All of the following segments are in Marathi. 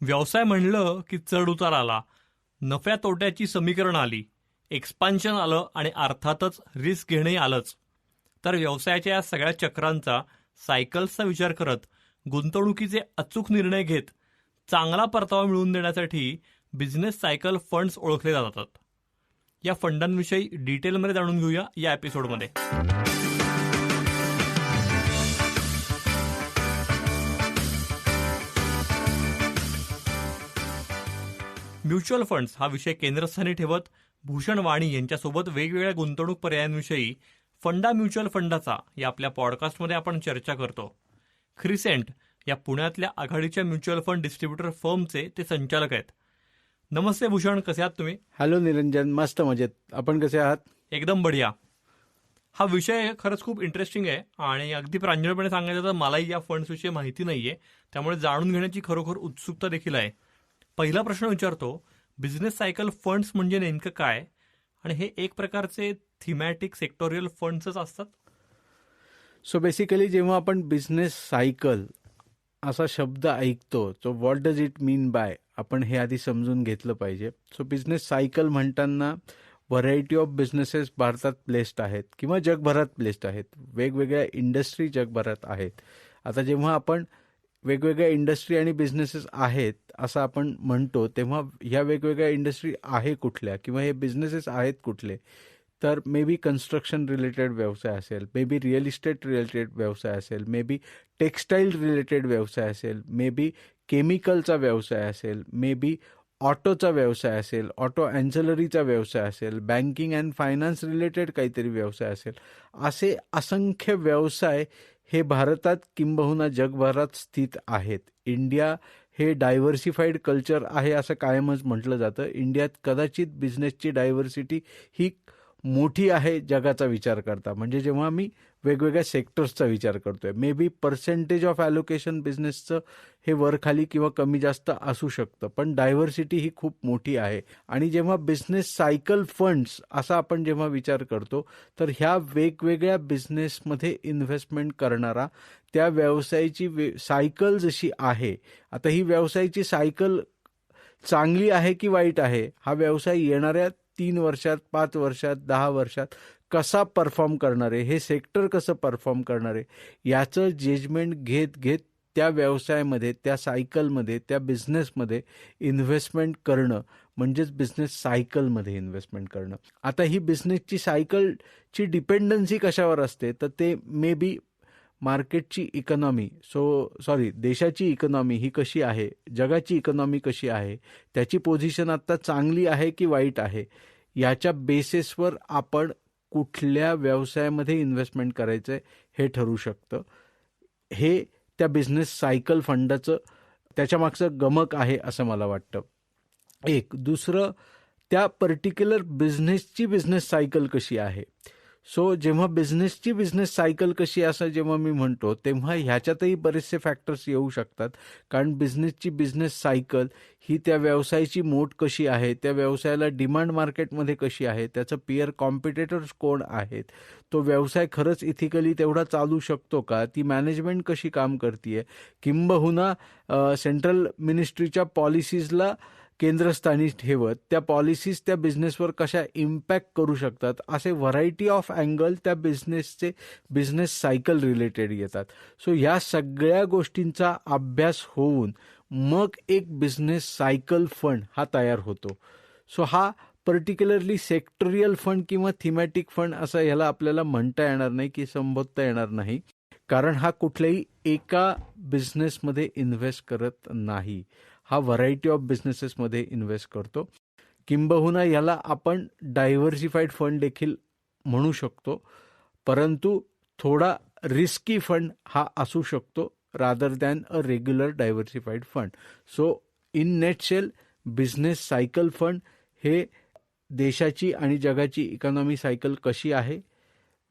व्यवसाय म्हणलं की चढ उतार आला. नफ्या तोट्याची समीकरण आली. एक्सपान्शन आलं आणि अर्थातच रिस्क घेणंही आलंच. तर व्यवसायाच्या या सगळ्या चक्रांचा सायकल्सचा विचार करत गुंतवणुकीचे अचूक निर्णय घेत चांगला परतावा मिळवून देण्यासाठी बिझनेस सायकल फंड्स ओळखले जातात. या फंडांविषयी डिटेलमध्ये जाणून घेऊया या एपिसोडमध्ये म्युच्युअल फंड्स हा विषय केंद्रस्थानी ठेवत भूषण वाणी यांच्यासोबत वेगवेगळ्या गुंतवणूक पर्यायांविषयी फंडा म्युच्युअल फंडाचा या आपल्या पॉडकास्टमध्ये आपण चर्चा करतो. क्रिसेंट या पुण्यातल्या आघाडीच्या म्युच्युअल फंड डिस्ट्रीब्युटर फर्मचे ते संचालक आहेत. नमस्ते भूषण कसे आहात तुम्ही? हॅलो निरंजन मस्त मजेत. आपण कसे आहात? एकदम बढिया. हा विषय खरंच खूप इंटरेस्टिंग आहे आणि अगदी प्रांजळपणे सांगायचं तर मलाही या फंड्सविषयी माहिती नाहीये. त्यामुळे जाणून घेण्याची खरोखर उत्सुकता देखील आहे. पहिला प्रश्न विचारतो बिझनेस सायकल फंड्स म्हणजे नेमकं काय? आणि हे एक प्रकारचे थिमॅटिक सेक्टोरियल फंड्सच असतात? सो बेसिकली जेव्हा आपण बिझनेस सायकल असा शब्द ऐकतो so what does it mean by आपण हे आधी समजून घेतलं पाहिजे. सो बिझनेस सायकल म्हणताना व्हरायटी ऑफ बिझनेसेस भारतात प्लेस्ड आहेत किंवा जगभरात प्लेस्ड आहेत. वेगवेगळ्या इंडस्ट्री जगभरात आहेत. आता जेव्हा आपण वेगवेगळ्या इंडस्ट्री आणि बिझनेसेस आहेत असं आपण म्हणतो तेव्हा ह्या वेगवेगळ्या इंडस्ट्री आहे कुठल्या किंवा हे बिझनेसेस आहेत कुठले तर मे बी कन्स्ट्रक्शन रिलेटेड व्यवसाय असेल maybe real estate related व्यवसाय असेल मे बी टेक्स्टाईल रिलेटेड व्यवसाय असेल मे बी केमिकलचा व्यवसाय असेल मे बी ऑटोचा व्यवसाय असेल ऑटो अँझलरीचा व्यवसाय असेल बँकिंग अँड फायनान्स रिलेटेड काहीतरी व्यवसाय असेल असे असंख्य व्यवसाय हे भारतात किंबहुना जगभरात स्थित आहेत. इंडिया हे डायव्हर्सिफाईड कल्चर आहे असं कायमच म्हटलं जातं. इंडियात कदाचित बिझनेसची डायव्हर्सिटी ही मोठी आहे जगाचा विचार करता. म्हणजे जेव्हा मी वेगवेगळ्या सेक्टर्सचा विचार करतोय. May be percentage of allocation बिझनेसचं हे वरखाली किंवा कमी जास्त असू शकतं. पण डायव्हर्सिटी ही खूप मोठी आहे. आणि जेव्हा बिझनेस सायकल फंड्स असा आपण जेव्हा विचार करतो तर ह्या वेगवेगळ्या बिझनेसमध्ये इन्व्हेस्टमेंट करणारा त्या व्यवसायाची वे सायकल जशी आहे आता ही व्यवसायाची सायकल चांगली आहे की वाईट आहे हा व्यवसाय येणाऱ्या तीन वर्षात पाच वर्षात दहा वर्षात कसा परफॉर्म करणार आहे हे सेक्टर कसं परफॉर्म करणार आहे याचं जजमेंट घेत घेत त्या व्यवसायामध्ये त्या सायकलमध्ये त्या बिझनेसमध्ये इन्व्हेस्टमेंट करणं म्हणजेच बिझनेस सायकलमध्ये इन्व्हेस्टमेंट करणं. आता ही बिझनेसची सायकलची डिपेंडन्सी कशावर असते? तर ते मे बी मार्केटची इकॉनॉमी सो सॉरी देशाची इकॉनॉमी ही कशी आहे? जगाची इकॉनॉमी कशी आहे? त्याची पोझिशन आत्ता चांगली आहे की वाईट आहे? याच्या बेसिसवर आपण कुठल्या व्यवसायामध्ये इन्व्हेस्टमेंट करायचं हे ठरू शकतं. हे त्या बिझनेस सायकल फंडाचं त्याच्यामागचं गमक आहे असं मला वाटतं. एक. दुसरं त्या पर्टिक्युलर बिझनेसची बिझनेस सायकल कशी आहे? सो जेव्हा बिझनेसची बिझनेस सायकल कशी असं जेव्हा मी म्हणतो तेव्हा ह्याच्यातही बरेचसे फॅक्टर्स येऊ शकतात. कारण बिझनेसची बिझनेस सायकल ही त्या व्यवसायाची मोठ कशी आहे त्या व्यवसायाला डिमांड मार्केटमध्ये कशी आहे त्याचं पिअर कॉम्पिटेटर्स कोण आहेत तो व्यवसाय खरंच इथिकली तेवढा चालू शकतो का ती मॅनेजमेंट कशी काम करते किंबहुना सेंट्रल मिनिस्ट्रीच्या पॉलिसीजला केंद्रस्थानी ठेवत त्या पॉलिसीज त्या बिझनेसवर कशा इम्पॅक्ट करू शकतात असे व्हरायटी ऑफ अँगल त्या बिझनेसचे बिझनेस सायकल रिलेटेड येतात. सो ह्या सगळ्या गोष्टींचा अभ्यास होऊन मग एक बिझनेस सायकल फंड हा तयार होतो. सो हा पर्टिक्युलरली सेक्टरियल फंड किंवा थिमॅटिक फंड असं ह्याला आपल्याला म्हणता येणार नाही की संबोधता येणार नाही कारण हा कुठल्याही एका बिझनेसमध्ये इन्व्हेस्ट करत नाही. हा व्हरायटी ऑफ बिझनेसेसमध्ये इन्व्हेस्ट करतो. किंबहुना याला आपण डायव्हर्सिफाईड फंड देखील म्हणू शकतो. परंतु थोडा रिस्की फंड हा असू शकतो rather than a regular diversified fund so in nutshell business cycle fund हे देशाची आणि जगाची इकॉनॉमी सायकल कशी आहे?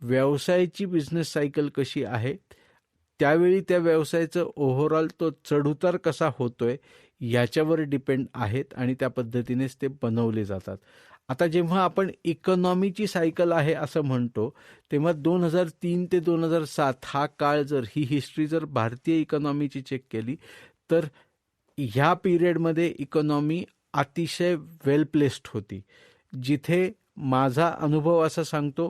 व्यवसायाची बिझनेस सायकल कशी आहे? त्यावेळी त्या व्यवसायाचं ओव्हरऑल तो चढउतार कसा होतोय? याच्यावर डिपेंड आहेत आणि त्या पद्धतीनेच ते बनवले जातात. आता जेव्हा आपण इकॉनॉमीची सायकल आहे असं म्हणतो तेव्हा दोन हजार तीन ते दोन हजार सात हा काळ जर ही हिस्ट्री जर भारतीय इकॉनॉमीची चेक केली तर ह्या पिरियडमध्ये इकॉनॉमी अतिशय वेल प्लेस्ड होती. जिथे माझा अनुभव असा सांगतो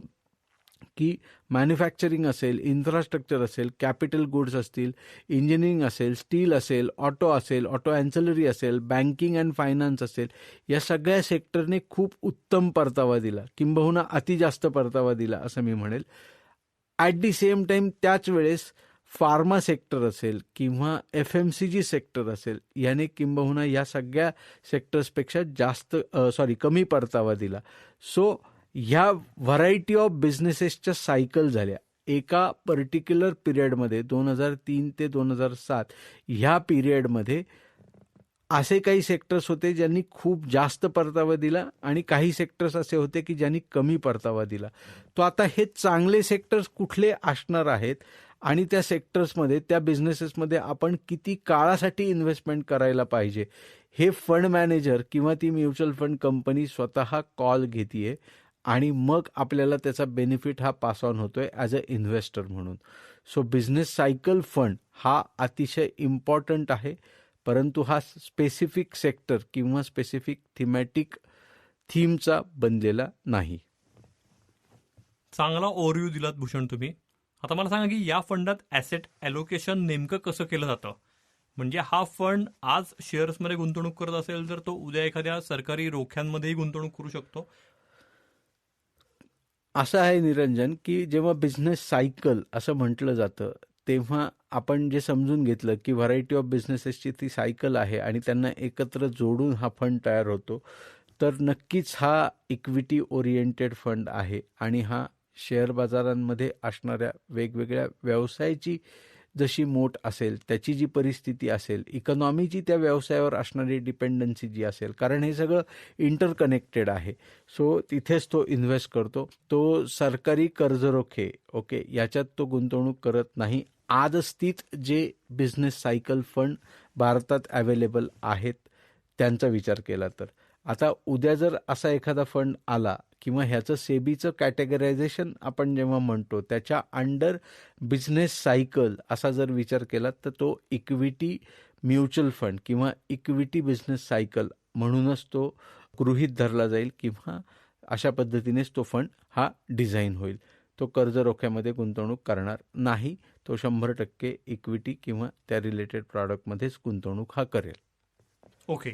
की मॅन्युफॅक्चरिंग असेल इन्फ्रास्ट्रक्चर असेल कॅपिटल गुड्स असतील इंजिनिअरिंग असेल स्टील असेल ऑटो असेल ऑटो अँसलरी असेल बँकिंग अँड फायनान्स असेल या सगळ्या सेक्टरने खूप उत्तम परतावा दिला. किंबहुना अति जास्त परतावा दिला असं मी म्हणेल. ॲट दी सेम टाईम त्याच वेळेस फार्मा सेक्टर असेल किंवा F M C G sector असेल याने किंबहुना या सगळ्या सेक्टर्सपेक्षा जास्त सॉरी कमी परतावा दिला. सो ह्या व्हरायटी ऑफ बिझनेसेसच्या सायकल झाल्या. एका पर्टिक्युलर पिरियडमध्ये दोन हजार तीन ते दोन हजार सात ह्या पिरियडमध्ये असे काही सेक्टर्स होते ज्यांनी खूप जास्त परतावा दिला आणि काही सेक्टर्स असे होते की ज्यांनी कमी परतावा दिला. तो आता हे चांगले सेक्टर्स कुठले असणार आहेत आणि त्या सेक्टर्समध्ये त्या बिझनेसेसमध्ये आपण किती काळासाठी इन्व्हेस्टमेंट करायला पाहिजे? हे फंड मॅनेजर किंवा ती म्युच्युअल फंड कंपनी स्वतः कॉल घेते आणि मग आपल्याला त्याचा बेनिफिट हा पास ऑन होतोय ॲज अ इन्व्हेस्टर म्हणून. सो बिझनेस सायकल फंड हा अतिशय इम्पॉर्टंट आहे परंतु हा स्पेसिफिक सेक्टर किंवा स्पेसिफिक थिमॅटिक थीमचा बनलेला नाही. चांगला ओव्हरव्ह्यू दिलात भूषण तुम्ही. आता मला सांगा की या फंडात ॲसेट ॲलोकेशन नेमकं कसं केलं जातं? म्हणजे हा फंड आज शेअर्समध्ये गुंतवणूक करत असेल तर तो उद्या एखाद्या सरकारी रोख्यांमध्येही गुंतवणूक करू शकतो. असं आहे निरंजन की जेव्हा बिझनेस सायकल असं म्हटलं जातं तेव्हा आपण जे समजून घेतलं की व्हरायटी ऑफ बिझनेसेसची ती सायकल आहे आणि त्यांना एकत्र जोडून हा फंड तयार होतो तर नक्कीच हा इक्विटी ओरिएंटेड फंड आहे आणि हा शेअर बाजारांमध्ये असणाऱ्या वेगवेगळ्या व्यवसायाची जशी मोठ असेल त्याची जी परिस्थिती असेल इकॉनॉमीची त्या व्यवसायावर असणारी डिपेंडन्सी जी असेल कारण हे सगळं इंटरकनेक्टेड आहे. सो तिथेच तो इन्व्हेस्ट करतो. तो सरकारी कर्जरोखे ओके याच्यात तो गुंतवणूक करत नाही. आजस्थित जे बिझनेस सायकल फंड भारतात अवेलेबल आहेत त्यांचा विचार केला तर. आता उद्या जर असा एखादा फंड आला किंवा ह्याचं सेबीचं कॅटेगरायझेशन आपण जेव्हा म्हणतो त्याच्या अंडर बिझनेस सायकल असा जर विचार केला तर तो इक्विटी म्युच्युअल फंड किंवा इक्विटी बिझनेस सायकल म्हणूनच तो गृहीत धरला जाईल किंवा अशा पद्धतीनेच तो फंड हा डिझाईन होईल. तो कर्ज रोख्यामध्ये गुंतवणूक करणार नाही तो शंभर टक्के इक्विटी किंवा त्या रिलेटेड प्रॉडक्टमध्येच गुंतवणूक हा करेल. ओके.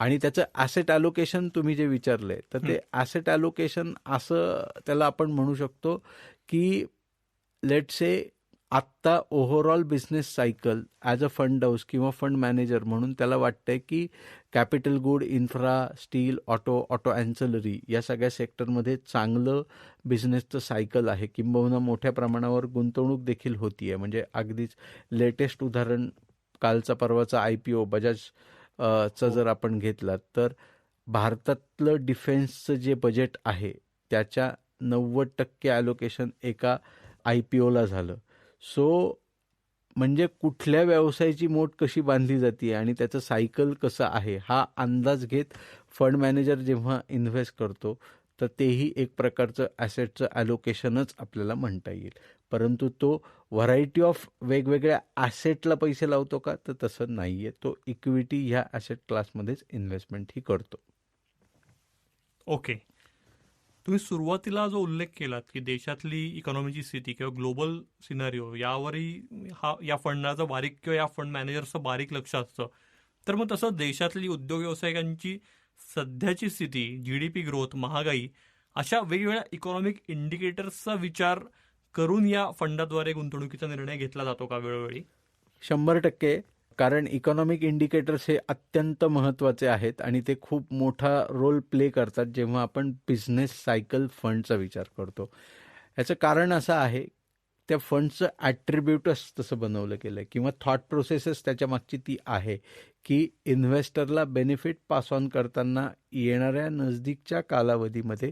आणि त्याचं ॲसेट ॲलोकेशन तुम्ही जे विचारलंय तर ते ॲसेट ॲलोकेशन असं त्याला आपण म्हणू शकतो की लेट से आत्ता overall business cycle as a fund house किंवा फंड मॅनेजर म्हणून त्याला वाटतंय की capital good infra steel auto auto ancillary या सगळ्या सेक्टरमध्ये चांगलं बिझनेसचं सायकल आहे. किंबहुना मोठ्या प्रमाणावर गुंतवणूक देखील होतीये. म्हणजे अगदीच लेटेस्ट उदाहरण कालचा परवाचा आय पी ओ बजाज चं जर आपण घेतलं तर भारतातलं डिफेन्सचं जे बजेट आहे त्याच्या नव्वद टक्के ॲलोकेशन एका आय पी ओला झालं. सो म्हणजे कुठल्या व्यवसायाची मोठ कशी बांधली जाते आणि त्याचं सायकल कसं आहे हा अंदाज घेत फंड मॅनेजर जेव्हा इन्व्हेस्ट करतो तर तेही एक प्रकारचं ॲसेटचं ॲलोकेशनच आपल्याला म्हणता येईल. परंतु तो व्हरायटी ऑफ वेगवेगळ्या ॲसेटला पैसे लावतो का? तर तसं नाही आहे तो इक्विटी ह्या ॲसेट क्लासमध्येच इन्व्हेस्टमेंट ही करतो. ओके तुम्ही सुरुवातीला जो उल्लेख केलात की देशातली इकॉनॉमीची स्थिती किंवा ग्लोबल सिनारिओ यावरही हा या फंडाचं बारीक किंवा या फंड मॅनेजरचं बारीक लक्ष असतं. तर मग तसं देशातली उद्योग व्यावसायिकांची सध्याची स्थिती जी डी पी ग्रोथ महागाई अशा वेगवेगळ्या इकॉनॉमिक इंडिकेटर्सचा विचार करून या फंडाद्वारे गुंतवणुकीचा निर्णय घेतला जातो का वेळोवेळी? शंभर टक्के. कारण इकॉनॉमिक इंडिकेटर्स हे अत्यंत महत्त्वाचे आहेत आणि ते खूप मोठा रोल प्ले करतात जेव्हा आपण बिझनेस सायकल फंडचा विचार करतो. याचं कारण असं आहे त्या फंडचं ॲट्रिब्युटच तसं बनवलं गेलं आहे किंवा थॉट प्रोसेसच त्याच्या मागची ती आहे की इन्व्हेस्टरला बेनिफिट पास ऑन करताना येणाऱ्या नजदीकच्या कालावधीमध्ये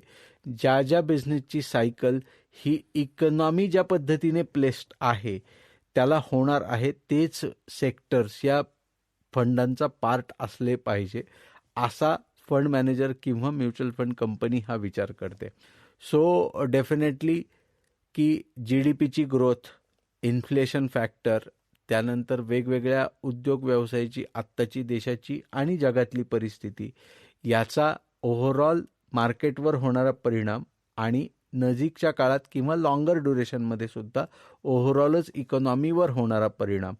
ज्या ज्या बिझनेसची सायकल ही इकॉनॉमी ज्या पद्धतीने प्लेस्ड आहे त्याला होणार आहे तेच सेक्टर्स या फंडांचा पार्ट असले पाहिजे असा फंड मॅनेजर किंवा म्युच्युअल फंड कंपनी हा विचार करते. सो डेफिनेटली की जी डी पीची ग्रोथ इन्फ्लेशन फॅक्टर त्यानंतर वेगवेगळ्या उद्योग व्यवसायाची आत्ताची देशाची आणि जगातली परिस्थिती याचा ओव्हरऑल मार्केटवर होणारा परिणाम आणि नजीकच्या काळात किंवा लॉंगर ड्युरेशनमध्ये सुद्धा ओव्हरऑलच इकॉनॉमीवर होणारा परिणाम.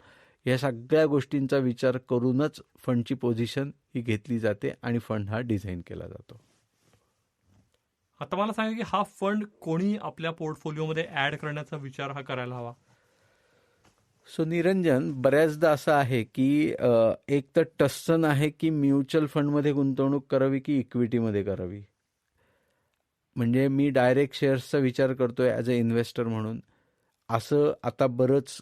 या सगळ्या गोष्टींचा विचार करूनच फंडची पोझिशन ही घेतली जाते आणि फंड हा डिझाईन केला जातो. आता मला सांगा की हा फंड कोणी आपल्या पोर्टफोलिओमध्ये ऍड करण्याचा विचार हा करायला हवा? सो निरंजन बऱ्याचदा असं आहे की एक तर टस्सन आहे की म्युच्युअल फंडमध्ये गुंतवणूक करावी की इक्विटीमध्ये करावी? म्हणजे मी डायरेक्ट शेअर्सचा विचार करतो आहे ॲज अ इन्व्हेस्टर म्हणून. असं आता बरंच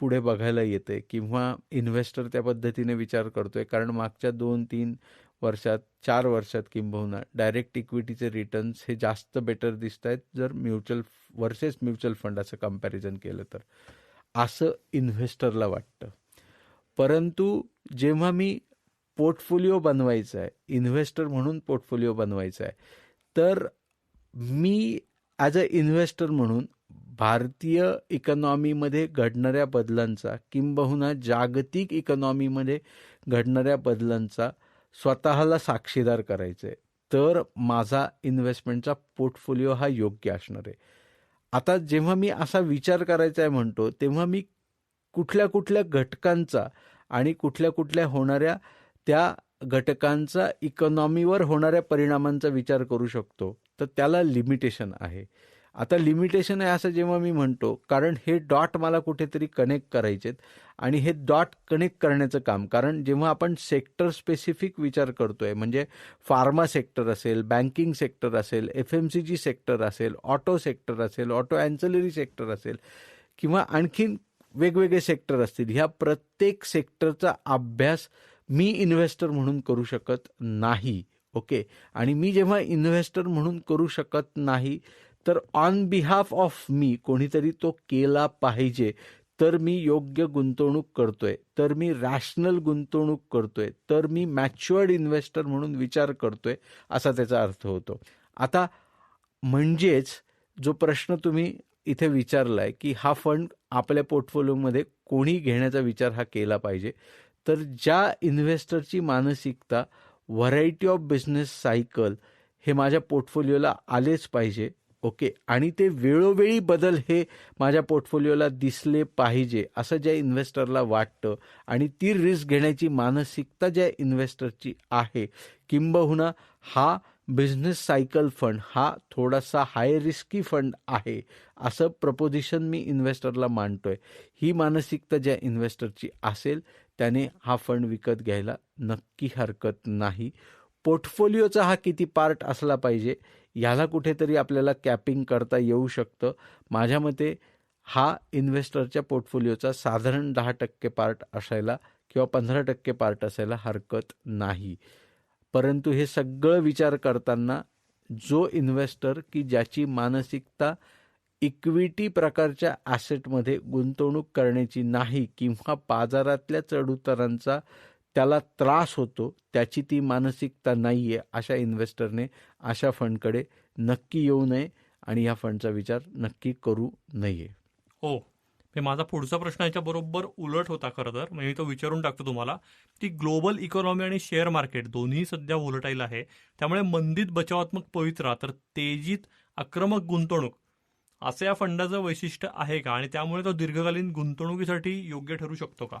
पुढे बघायला येते किंवा इन्व्हेस्टर त्या पद्धतीने विचार करतोय. कारण मागच्या दोन तीन वर्षात चार वर्षात किंबहुना डायरेक्ट इक्विटीचे रिटर्न्स हे जास्त बेटर दिसत आहेत जर म्युच्युअल वर्सेस म्युच्युअल फंडाचं कंपॅरिझन केलं तर. असं इन्व्हेस्टरला वाटतं. परंतु जेव्हा मी पोर्टफोलिओ बनवायचा आहे इन्व्हेस्टर म्हणून पोर्टफोलिओ बनवायचा आहे तर मी ॲज अ इन्व्हेस्टर म्हणून भारतीय इकॉनॉमीमध्ये घडणाऱ्या बदलांचा किंबहुना जागतिक इकॉनॉमीमध्ये घडणाऱ्या बदलांचा स्वतःला साक्षीदार करायचं आहे तर माझा इन्व्हेस्टमेंटचा पोर्टफोलिओ हा योग्य असणार आहे. आता जेव्हा मी असा विचार करायचा आहे म्हणतो तेव्हा मी कुठल्या कुठल्या घटकांचा आणि कुठल्या कुठल्या होणाऱ्या त्या घटकांचा इकॉनॉमीवर होणाऱ्या परिणामांचा विचार करू शकतो. तर त्याला लिमिटेशन आहे. आता लिमिटेशन आहे असं जेव्हा मी म्हणतो कारण हे डॉट मला कुठेतरी कनेक्ट करायचेत आणि हे डॉट कनेक्ट करण्याचं काम कारण जेव्हा आपण सेक्टर स्पेसिफिक विचार करतोय म्हणजे फार्मा सेक्टर असेल बँकिंग सेक्टर असेल F M C G sector असेल ऑटो सेक्टर असेल ऑटो अँचलरी सेक्टर असेल किंवा आणखीन वेगवेगळे सेक्टर असतील ह्या प्रत्येक सेक्टरचा अभ्यास मी इन्व्हेस्टर म्हणून करू शकत नाही ओके आणि मी जेव्हा इन्व्हेस्टर म्हणून करू शकत नाही तर ऑन बिहाफ ऑफ मी कोणीतरी तो केला पाहिजे तर मी योग्य गुंतवणूक करतोय तर मी रॅशनल गुंतवणूक करतोय तर मी मॅच्युअर्ड इन्व्हेस्टर म्हणून विचार करतोय असा त्याचा अर्थ होतो. आता म्हणजेच जो प्रश्न तुम्ही इथे विचारलाय की हा फंड आपल्या पोर्टफोलिओमध्ये कोणी घेण्याचा विचार हा केला पाहिजे तर ज्या इन्व्हेस्टरची मानसिकता व्हरायटी ऑफ बिझनेस सायकल हे माझ्या पोर्टफोलिओला आलेच पाहिजे ओके आणि ते वेळोवेळी बदल हे माझ्या पोर्टफोलिओला दिसले पाहिजे असं ज्या इन्व्हेस्टरला वाटतं. आणि ती रिस्क घेण्याची मानसिकता ज्या इन्व्हेस्टरची आहे किंबहुना हा बिझनेस सायकल फंड हा थोडासा हाय रिस्की फंड आहे असं प्रपोजिशन मी इन्व्हेस्टरला मांडतोय ही मानसिकता ज्या इन्व्हेस्टरची असेल त्याने हा फंड विकत घ्यायला नक्की हरकत नाही. पोर्टफोलिओचा हा किती पार्ट असला पाहिजे ह्याला कुठेतरी आपल्याला कॅपिंग करता येऊ शकतं. माझ्या मते हा इन्व्हेस्टरच्या पोर्टफोलिओचा साधारण दहा टक्के पार्ट असायला किंवा पंधरा टक्के पार्ट असायला हरकत नाही. परंतु हे सगळं विचार करताना जो इन्व्हेस्टर की ज्याची मानसिकता इक्विटी प्रकारच्या ॲसेटमध्ये गुंतवणूक करण्याची नाही किंवा बाजारातल्या चढउतारांचा त्याला त्रास होतो त्याची ती मानसिकता नाही आहे अशा इन्व्हेस्टरने अशा फंडकडे नक्की येऊ नये आणि या फंडचा विचार नक्की करू नये. हो. मी माझा पुढचा प्रश्न याच्याबरोबर उलट होता खरं तर. म्हणजे मी तो विचारून टाकतो तुम्हाला. की ग्लोबल इकॉनॉमी आणि शेअर मार्केट दोन्ही सध्या वोलटाईल आहे. त्यामुळे मंदीत बचावात्मक पवित्रा तर तेजीत आक्रमक गुंतवणूक असं या फंडाचं वैशिष्ट्य आहे का? आणि त्यामुळे तो दीर्घकालीन गुंतवणुकीसाठी योग्य ठरू शकतो का?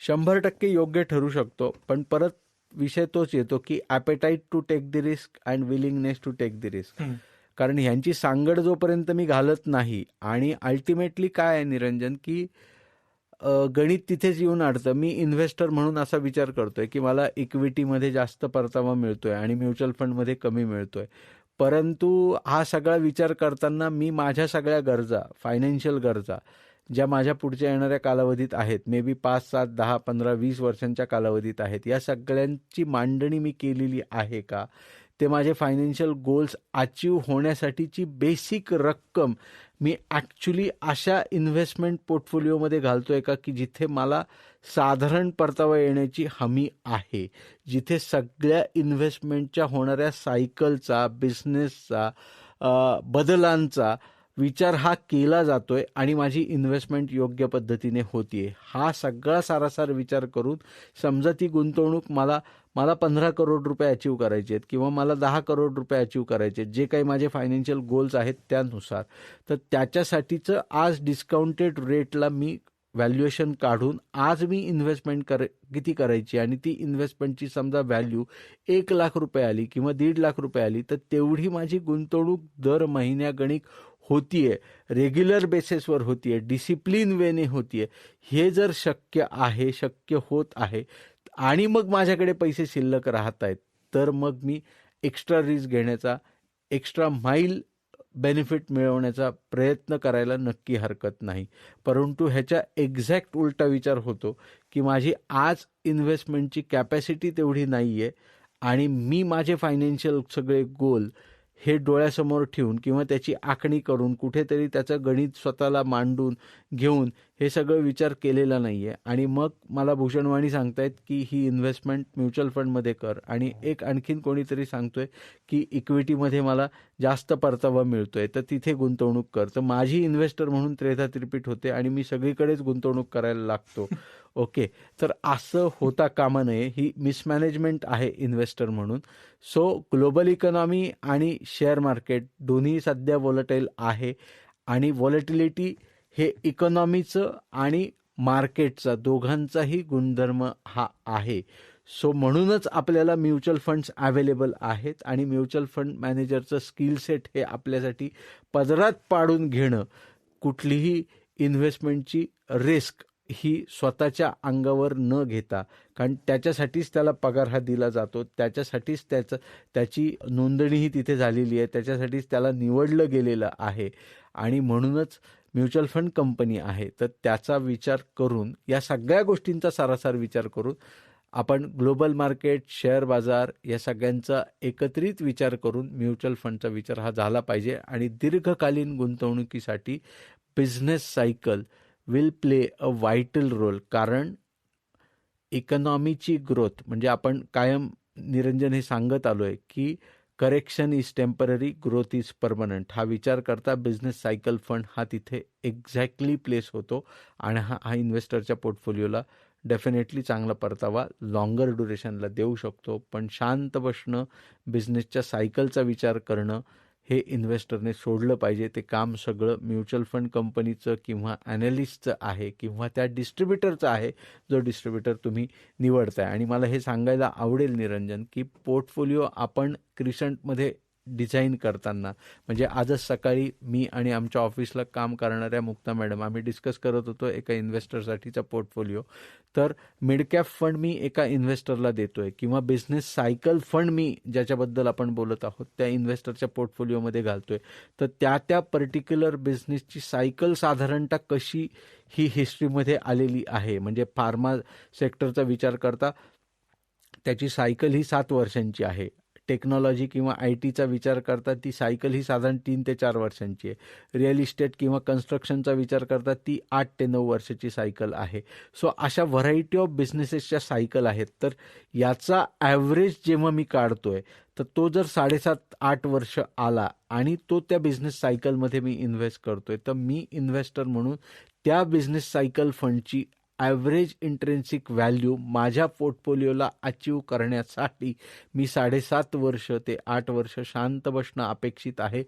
शंभर टक्के योग्य ठरू शकतो पण परत विषय तोच येतो की appetite to take the risk and willingness to take the risk. कारण ह्यांची सांगड जोपर्यंत मी घालत नाही आणि अल्टिमेटली काय आहे निरंजन की गणित तिथेच येऊन अडतं मी इन्व्हेस्टर म्हणून असा विचार करतोय की मला इक्विटीमध्ये जास्त परतावा मिळतोय आणि म्युच्युअल फंडमध्ये कमी मिळतोय. परंतु हा सगळा विचार करताना मी माझ्या सगळ्या गरजा फायनान्शियल गरजा ज्या माझ्या पुढच्या येणाऱ्या कालावधीत आहेत मे बी पाच सात दहा पंधरा वीस वर्षांच्या कालावधीत आहेत या सगळ्यांची मांडणी मी केलेली आहे का? ते माझे फायनान्शियल गोल्स अचीव होण्यासाठीची बेसिक रक्कम मी ॲक्च्युली अशा इन्व्हेस्टमेंट पोर्टफोलिओमध्ये घालतोय का? की जिथे मला साधारण परतावा येण्याची हमी आहे जिथे सगळ्या इन्व्हेस्टमेंटच्या होणाऱ्या सायकलचा बिझनेसचा बदलांचा विचार हा केला जातोय आणि माझी इन्व्हेस्टमेंट योग्य पद्धतीने होतीये. हा सगळा सारासार विचार करून समजा ती गुंतवणूक मला मला पंधरा करोड रुपये अचीव करायचे आहेत किंवा मला दहा करोड रुपये अचीव करायचे आहेत जे काही माझे फायनान्शियल गोल्स आहेत त्यानुसार तर त्याच्यासाठीचं आज डिस्काउंटेड रेटला मी व्हॅल्युएशन काढून आज मी इन्व्हेस्टमेंट कर किती करायची? आणि ती इन्व्हेस्टमेंटची समजा व्हॅल्यू एक लाख रुपये आली किंवा दीड लाख रुपये आली तर तेवढी माझी गुंतवणूक दर महिन्यागणिक होतीये. रेग्युलर बेसिसवर होतीये. डिसिप्लिन वेने होतीये. हे जर शक्य आहे शक्य होत आहे आणि मग माझ्याकडे पैसे शिल्लक राहत आहेत तर मग मी एक्स्ट्रा रिस्क घेण्याचा एक्स्ट्रा माईल बेनिफिट मिळवण्याचा प्रयत्न करायला नक्की हरकत नाही. परंतु ह्याच्या एक्झॅक्ट उलटा विचार होतो की माझी आज इन्व्हेस्टमेंटची कॅपॅसिटी तेवढी नाही आहे आणि मी माझे फायनान्शियल सगळे गोल हे डोळ्यासमोर ठेवून किंवा त्याची आखणी करून कुठेतरी त्याचं गणित स्वतःला मांडून घेऊन हे सगळं विचार केलेला नाही आहे आणि मग मला भूषणवाणी सांगतायत की ही इन्व्हेस्टमेंट म्युच्युअल फंडमध्ये कर. आणि एक आणखीन कोणीतरी सांगतोय की इक्विटीमध्ये मला जास्त परतावा मिळतोय. तर तिथे गुंतवणूक कर. तर माझी इन्व्हेस्टर म्हणून त्रेधा त्रिपीठ होते आणि मी सगळीकडेच गुंतवणूक करायला लागतो. ओके तर असं होता कामा नये. ही मिसमॅनेजमेंट आहे इन्व्हेस्टर म्हणून. सो ग्लोबल इकॉनॉमी आणि शेअर मार्केट दोन्ही सध्या वॉलेटाईल आहे. आणि व्हॉलेटिलिटी हे इकॉनॉमीचं आणि मार्केटचा दोघांचाही गुणधर्म हा आहे. सो म्हणूनच आपल्याला म्युच्युअल फंड्स अवेलेबल आहेत आणि म्युच्युअल फंड मॅनेजरचं स्किल सेट हे आपल्यासाठी पदरात पाडून घेणं कुठलीही इन्व्हेस्टमेंटची रिस्क ही स्वतःच्या अंगावर न घेता कारण त्याच्यासाठीच त्याला पगार हा दिला जातो त्याच्यासाठीच त्याचं त्याची नोंदणीही तिथे झालेली आहे त्याच्यासाठीच त्याला निवडलं गेलेलं आहे. आणि म्हणूनच म्युच्युअल फंड कंपनी आहे तर त्याचा विचार करून या सगळ्या गोष्टींचा सारासार विचार करून आपण ग्लोबल मार्केट शेअर बाजार या सगळ्यांचा एकत्रित विचार करून म्युच्युअल फंडचा विचार हा झाला पाहिजे आणि दीर्घकालीन गुंतवणुकीसाठी business cycle will play a vital role कारण इकॉनॉमीची ग्रोथ म्हणजे आपण कायम निरंजन हे सांगत आलो आहे की correction is temporary growth is permanent हा विचार करता बिझनेस सायकल फंड हा तिथे एक्झॅक्टली प्लेस होतो आणि हा हा इन्व्हेस्टरच्या पोर्टफोलिओला डेफिनेटली चांगला परतावा लॉंगर ड्युरेशनला देऊ शकतो. पण शांत बसणं बिझनेसच्या सायकलचा विचार करणं हे इन्व्हेस्टरने सोडलं पाहिजे. ते काम सगळं म्युच्युअल फंड कंपनीचं किंवा ॲनालिस्टचं आहे किंवा त्या डिस्ट्रीब्युटरचं आहे जो डिस्ट्रीब्युटर तुम्ही निवडताय. आणि मला हे सांगायला आवडेल निरंजन की पोर्टफोलिओ आपण क्रिसंटमध्ये डिझाईन करताना. म्हणजे आजच सकाळी मी आणि आमच्या ऑफिसला काम करणाऱ्या मुक्ता मॅडम आम्ही डिस्कस करत होतो एका इन्व्हेस्टरसाठीचा पोर्टफोलिओ तर मिडकॅप फंड मी एका इन्व्हेस्टरला देतोय किंवा बिझनेस सायकल फंड मी ज्याच्याबद्दल आपण बोलत आहोत त्या इन्व्हेस्टरच्या पोर्टफोलिओमध्ये घालतोय. तर त्या त्या पर्टिक्युलर बिझनेसची सायकल साधारणतः कशी ही हिस्ट्रीमध्ये आलेली आहे? म्हणजे फार्मा सेक्टरचा विचार करता त्याची सायकल ही सात वर्षांची आहे. टेक्नॉलॉजी किंवा आय टीचा विचार करता ती सायकल ही साधारण तीन ते चार वर्षांची आहे. रिअल इस्टेट किंवा कन्स्ट्रक्शनचा विचार करता ती आठ ते नऊ वर्षाची सायकल आहे. सो अशा व्हरायटी ऑफ बिझनेसेसच्या सायकल आहेत तर याचा ॲव्हरेज जेव्हा मी काढतोय तर तो जर साडेसात आठ वर्ष आला आणि तो त्या बिझनेस सायकलमध्ये मी इन्व्हेस्ट करतोय तर मी इन्व्हेस्टर म्हणून त्या बिझनेस सायकल फंडची ॲव्हरेज इंट्रेन्सिक व्हॅल्यू माझ्या पोर्टफोलिओला अचीव करण्यासाठी मी साडेसात वर्ष ते आठ वर्ष शांत बसणं अपेक्षित आहे.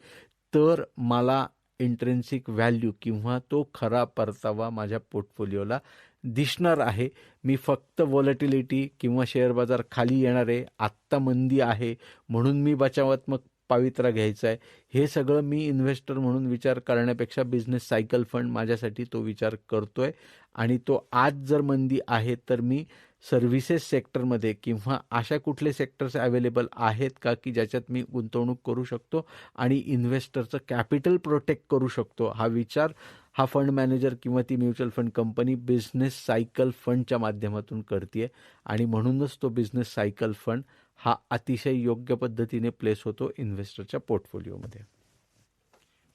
तर मला इंट्रेन्सिक व्हॅल्यू किंवा तो खरा परतावा माझ्या पोर्टफोलिओला दिसणार आहे. मी फक्त व्हॉलटिलिटी किंवा शेअर बाजार खाली येणार आहे आत्ता मंदी आहे म्हणून मी बचावात्मक पावित्रा घ्यायचा आहे. हे सगळं मी इन्व्हेस्टर म्हणून विचार करण्यापेक्षा बिझनेस सायकल फंड माझ्यासाठी तो विचार करतोय. आणि तो आज जर मंदी आहे तर मी सर्व्हिसेस सेक्टरमध्ये किंवा अशा कुठले सेक्टर्स अवेलेबल आहेत का की ज्याच्यात मी गुंतवणूक करू शकतो आणि इन्व्हेस्टरचं कॅपिटल प्रोटेक्ट करू शकतो? हा विचार हा फंड मॅनेजर किंवा ती mutual fund company business cycle फंडच्या माध्यमातून करते आणि म्हणूनच तो बिझनेस सायकल फंड हा अतिशय योग्य पद्धतीने प्लेस होतो इन्व्हेस्टरच्या पोर्टफोलिओमध्ये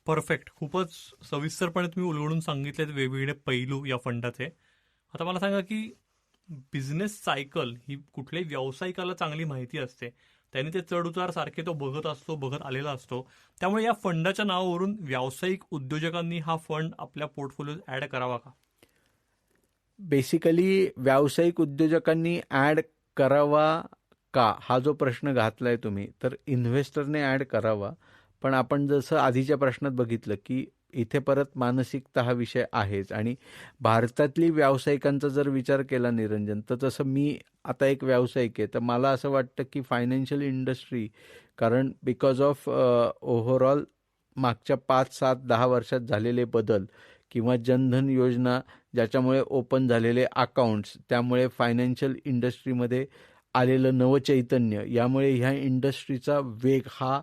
परफेक्ट खूपच सविस्तरपणे तुम्ही उलगडून सांगितलेत वेगवेगळे पैलू या फंडाचे. आता मला सांगा की बिझनेस सायकल ही कुठल्याही व्यावसायिकाला चांगली माहिती असते. त्याने ते चढ उतार सारखे तो बघत असतो बघत आलेला असतो. त्यामुळे या फंडाच्या नावावरून व्यावसायिक उद्योजकांनी हा फंड आपल्या पोर्टफोलिओ ऍड करावा का? बेसिकली व्यावसायिक उद्योजकांनी ॲड करावा का हा जो प्रश्न घातलाय तुम्ही तर इन्व्हेस्टरने ॲड करावा. पण आपण जसं आधीच्या प्रश्नात बघितलं की इथे परत मानसिकता हा विषय आहेच. आणि भारतातली व्यावसायिकांचा जर विचार केला निरंजन तर तसं मी आता एक व्यावसायिक आहे तर मला असं वाटतं की फायनान्शियल इंडस्ट्री कारण बिकॉज ऑफ ओव्हरऑल मागच्या पाच सात दहा वर्षात झालेले बदल किंवा जनधन योजना ज्याच्यामुळे ओपन झालेले अकाउंट्स त्यामुळे फायनान्शियल इंडस्ट्रीमध्ये आलेलं नवचैतन्य यामुळे ह्या इंडस्ट्रीचा वेग हा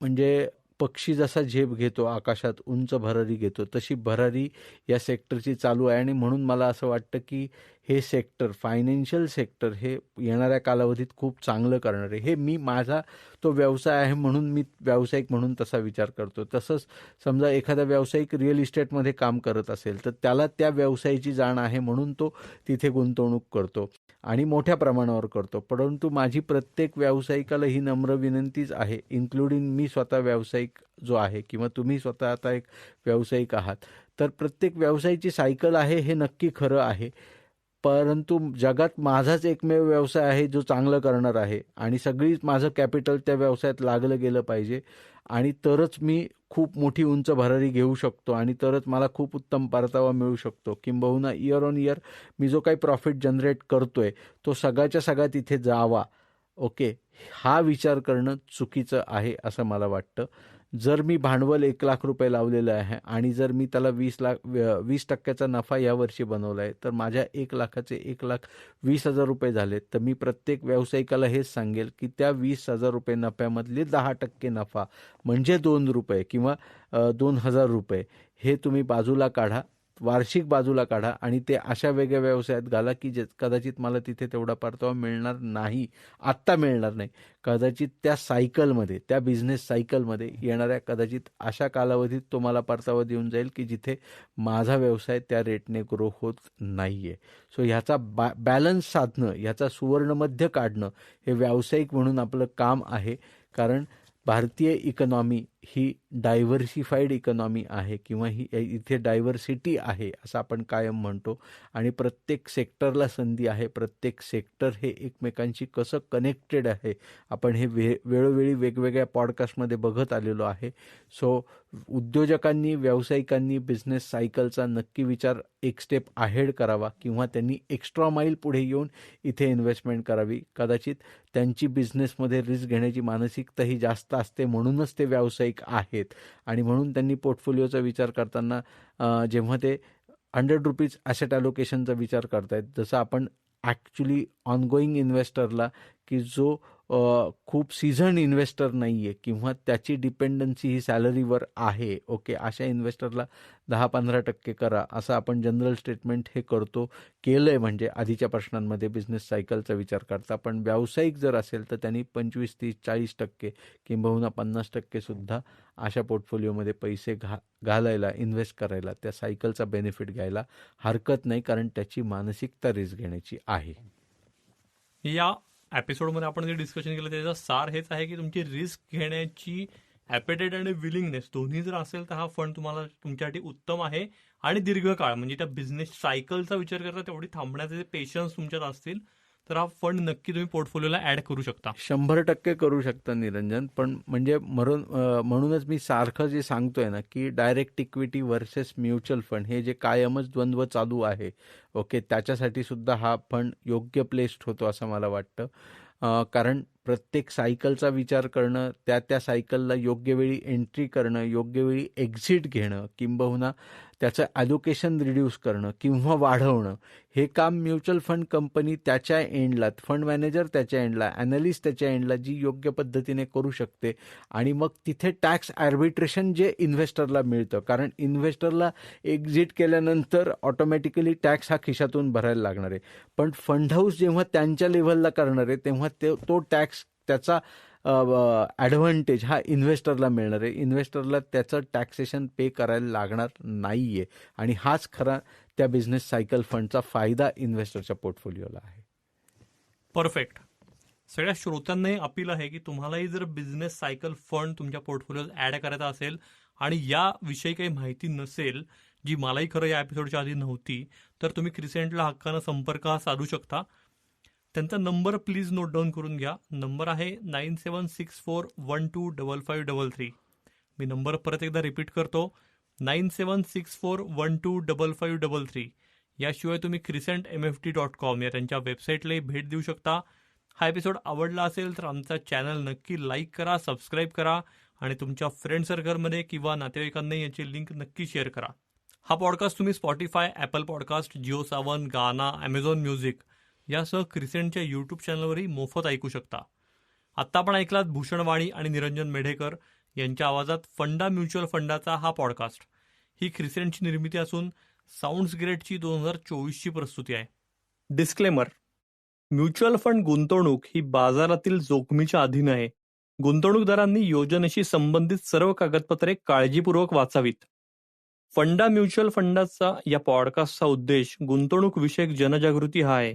म्हणजे पक्षी जसा झेप घेतो आकाशात उंच भरारी घेतो तशी भरारी या सेक्टरची चालू आहे. आणि म्हणून मला असं वाटतं की हे सेक्टर फायनान्शियल सेक्टर हे येणाऱ्या कालावधीत खूप चांगलं करणार आहे. हे मी माझा तो व्यवसाय आहे म्हणून मी व्यावसायिक म्हणून तसा विचार करतो. तसंच समजा एखादा व्यावसायिक रिअल इस्टेटमध्ये काम करत असेल तर त्याला त्या व्यवसायाची जाण आहे म्हणून तो तिथे गुंतवणूक करतो आणि मोठ्या प्रमाणावर करतो. परंतु माझी प्रत्येक व्यावसायिकाला ही नम्र विनंतीच आहे इन्क्लुडिंग मी स्वतः व्यावसायिक जो आहे किंवा तुम्ही स्वतः आता एक व्यावसायिक आहात तर प्रत्येक व्यवसायाची सायकल आहे हे नक्की खरं आहे. परंतु जगात माझाच एकमेव व्यवसाय आहे जो चांगलं करणार आहे. आणि सगळीच माझं कॅपिटल त्या व्यवसायात लागलं गेलं पाहिजे. आणि तरच मी खूप मोठी उंच भरारी घेऊ शकतो आणि तरच मला खूप उत्तम परतावा मिळू शकतो. किंबहुना इयर ऑन इयर मी जो काही प्रॉफिट जनरेट करतोय तो सगळ्याच्या सगळ्या तिथे जावा. ओके हा विचार करणं चुकीचं आहे असं मला वाटतं. जर मी भांडवल एक लाख रुपये लावलेलं आहे आणि जर मी त्याला वीस लाख वीस टक्क्याचा नफा यावर्षी बनवला आहे तर माझ्या एक लाखाचे एक लाख वीस हजार रुपये झाले तर मी प्रत्येक व्यावसायिकाला हेच सांगेल की त्या वीस हजार रुपये नफ्यामधले दहा टक्के नफा म्हणजे दोन रुपये किंवा दोन हजार रुपये हे तुम्ही बाजूला काढा. वार्षिक बाजूला काढा आणि ते अशा वेगळ्या व्यवसायात घाला की जे कदाचित मला तिथे तेवढा परतावा मिळणार नाही. आत्ता मिळणार नाही. कदाचित त्या सायकलमध्ये त्या बिझनेस सायकलमध्ये येणाऱ्या कदाचित अशा कालावधीत तो मला परतावा देऊन जाईल की जिथे माझा व्यवसाय त्या रेटने ग्रो होत नाही आहे सो ह्याचा बा बॅलन्स साधणं ह्याचा सुवर्णमध्य काढणं हे व्यावसायिक म्हणून आपलं काम आहे. कारण भारतीय इकॉनॉमी ही डायव्हर्सिफाईड इकॉनॉमी आहे किंवा ही इथे डायव्हर्सिटी आहे असं आपण कायम म्हणतो. आणि प्रत्येक सेक्टरला संधी आहे. प्रत्येक सेक्टर हे एकमेकांशी कसं कनेक्टेड आहे. आपण हे वे वेळोवेळी वेगवेगळ्या पॉडकास्टमध्ये बघत आलेलो आहे. सो उद्योजकांनी व्यावसायिकांनी बिझनेस सायकलचा नक्की विचार एक स्टेप आहेड करावा किंवा त्यांनी एक्स्ट्रा माईल पुढे येऊन इथे इन्व्हेस्टमेंट करावी. कदाचित त्यांची बिझनेसमध्ये रिस्क घेण्याची मानसिकता ही जास्त असते म्हणूनच ते व्यावसायिक आहेत. आणि म्हणून त्यांनी पोर्टफोलिओचा विचार करताना जेव्हा ते हंड्रेड रुपीज ॲसेट ॲलोकेशनचा विचार करतायत जसं आपण ॲक्च्युली ऑनगोईंग इन्व्हेस्टरला की जो खूप सीझन इन्व्हेस्टर नाही आहे किंवा त्याची डिपेंडन्सी ही सॅलरीवर आहे ओके अशा इन्व्हेस्टरला दहा पंधरा टक्के करा असं आपण जनरल स्टेटमेंट हे करतो. केलं आहे म्हणजे आधीच्या प्रश्नांमध्ये बिझनेस सायकलचा विचार करता पण व्यावसायिक जर असेल तर त्यांनी पंचवीस तीस चाळीस टक्के किंबहुना पन्नास टक्केसुद्धा अशा पोर्टफोलिओमध्ये पैसे घा घालायला इन्व्हेस्ट करायला त्या सायकलचा बेनिफिट घ्यायला हरकत नाही कारण त्याची मानसिकता रिस्क घेण्याची आहे. या एपिसोडमध्ये आपण जे डिस्कशन केलं त्याचा सार हेच आहे की तुमची रिस्क घेण्याची ॲपेटाईट आणि विलिंगनेस दोन्ही जर असेल तर हा फंड तुम्हाला तुमच्यासाठी उत्तम आहे. आणि दीर्घकाळ म्हणजे त्या बिझनेस सायकलचा विचार करता तेवढी थांबण्याचे पेशन्स तुमच्यात असतील तर हा फंड नक्की तुम्ही पोर्टफोलिओला ऍड करू शकता. शंभर टक्के करू शकता निरंजन पण म्हणजे म्हणून म्हणूनच मी सारखं जे सांगतोय ना की direct equity versus mutual fund हे जे कायमच द्वंद्व चालू आहे ओके त्याच्यासाठी सुद्धा हा फंड योग्य प्लेस्ड होतो असं मला वाटतं. कारण प्रत्येक सायकलचा विचार करणं त्या त्या सायकलला योग्य वेळी एंट्री करणं योग्य वेळी एक्झिट घेणं किंबहुना त्याचं ॲलोकेशन रिड्यूस करणं किंवा वाढवणं हे काम म्युच्युअल फंड कंपनी त्याच्या एंडला फंड मॅनेजर त्याच्या एंडला ॲनालिस्ट त्याच्या एंडला जी योग्य पद्धतीने करू शकते आणि मग तिथे टॅक्स ॲर्बिट्रेशन जे इन्व्हेस्टरला मिळतं. कारण इन्व्हेस्टरला एक्झिट केल्यानंतर ऑटोमॅटिकली टॅक्स हा खिशातून भरायला लागणार आहे. पण फंड हाऊस जेव्हा त्यांच्या लेव्हलला करणार आहे तेव्हा ते तो टॅक्स त्याचा ॲडव्हान्टेज हा इन्व्हेस्टरला मिळणार आहे. इन्व्हेस्टरला त्याचं टॅक्सेशन पे करायला लागणार नाही आहे आणि हाच खरा त्या बिझनेस सायकल फंडचा फायदा इन्व्हेस्टरच्या पोर्टफोलिओला आहे. परफेक्ट सगळ्या श्रोत्यांनाही अपील आहे की तुम्हालाही जर बिझनेस सायकल फंड तुमच्या पोर्टफोलिओत ॲड करायचा असेल आणि याविषयी काही माहिती नसेल जी मलाही खरं या एपिसोडच्या आधी नव्हती तर तुम्ही क्रिसेंटला हक्कानं संपर्क हा साधू शकता. त्यांचा नंबर प्लीज नोट डाऊन करून घ्या. नंबर आहे nine seven six four one two double five double three. मी नंबर परत एकदा रिपीट करतो. Nine seven six four one two double five double three. याशिवाय तुम्ही Crescent M F T dot com या त्यांच्या वेबसाईटलाही भेट देऊ शकता. हा एपिसोड आवडला असेल तर आमचा चॅनल नक्की लाईक करा सबस्क्राईब करा आणि तुमच्या फ्रेंड सर्कलमध्ये किंवा नातेवाईकांनी याची लिंक नक्की शेअर करा. हा पॉडकास्ट तुम्ही Spotify Apple podcast Jio Saavn Gaana Amazon music यासह क्रिसेंटच्या यूट्यूब चॅनलवरही मोफत ऐकू शकता. आत्ता आपण ऐकलात भूषणवाणी आणि निरंजन मेढेकर यांच्या आवाजात फंडा म्युच्युअल फंडाचा हा पॉडकास्ट ही क्रिसेंटची निर्मिती असून साऊंड्स ग्रेडची दोन हजार चोवीसची प्रस्तुती आहे. डिस्क्लेमर म्युच्युअल फंड गुंतवणूक ही बाजारातील जोखमीच्या अधीन आहे. गुंतवणूकदारांनी योजनेशी संबंधित सर्व कागदपत्रे काळजीपूर्वक वाचावीत. फंडा म्युच्युअल फंडाचा या पॉडकास्टचा उद्देश गुंतवणूक विषयक जनजागृती हा आहे.